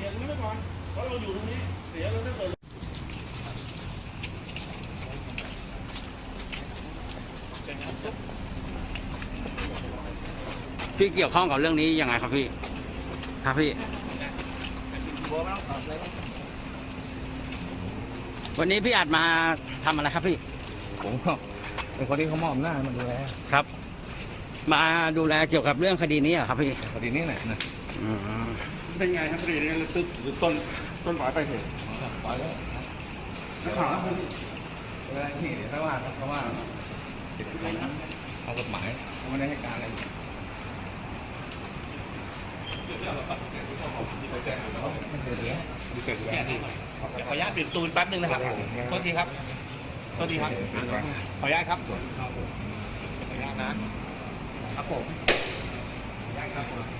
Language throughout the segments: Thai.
เสียตรงนี้ไปก่อน เพราะเราอยู่ตรงนี้ เสียเราถ้าเกิดพี่เกี่ยวข้องกับเรื่องนี้ยังไงครับพี่ ครับพี่ วันนี้พี่อาจมาทำอะไรครับพี่ ผมก็เป็นคนที่เขามอบหน้ามาดูแลครับ มาดูแลเกี่ยวกับเรื่องคดีนี้เหรครับพี่ คดีนี้แหละนะ อื เป็นไงครับคดีนี้ซึกหรือต้นต้นไม้ไปเหตุปล่อยแล้วนักข่าวครับเวลาที่เดี๋ยวเขาว่าครับเขาว่าติดคุกนะเอากฎหมายเขาไม่ได้ให้การอะไรไม่เคยเลี้ยงดีเสร็จแล้วขออนุญาตปิดประตูแป๊บนึงนะครับโทษทีครับโทษทีครับ ขออนุญาตครับ ขออนุญาตนะครับผมพี่อา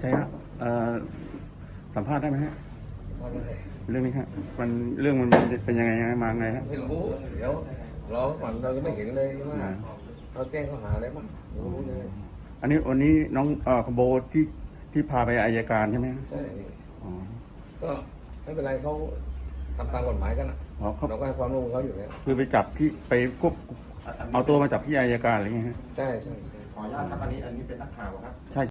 ใช้ฮะเอ่อสัมภาษณ์ได้ไหมฮะว่าเลยเรื่องนี้ฮะมันเรื่องมันเป็นยังไงยังไงมาไงฮะไม่รู้เดี๋ยวรอก่อนเราจะไม่เห็นเลยว่าเขาแจ้งข้อหาอะไรบ้างไม่รู้เลยอันนี้วันนี้น้องเอ่อขโบที่ที่พาไปอายการใช่ไหมฮะใช่อ๋อก็ไม่เป็นไรเขาทำตามกฎหมายกันอะอ๋อเขาเราก็ให้ความร่วมมือเขาอยู่แล้วคือไปจับที่ไปควบเอาตัวมาจับที่อายการอะไรเงี้ยฮะใช่ใช่ใช่ขออนุญาตครับอันนี้อันนี้เป็นนักข่าวครับใช่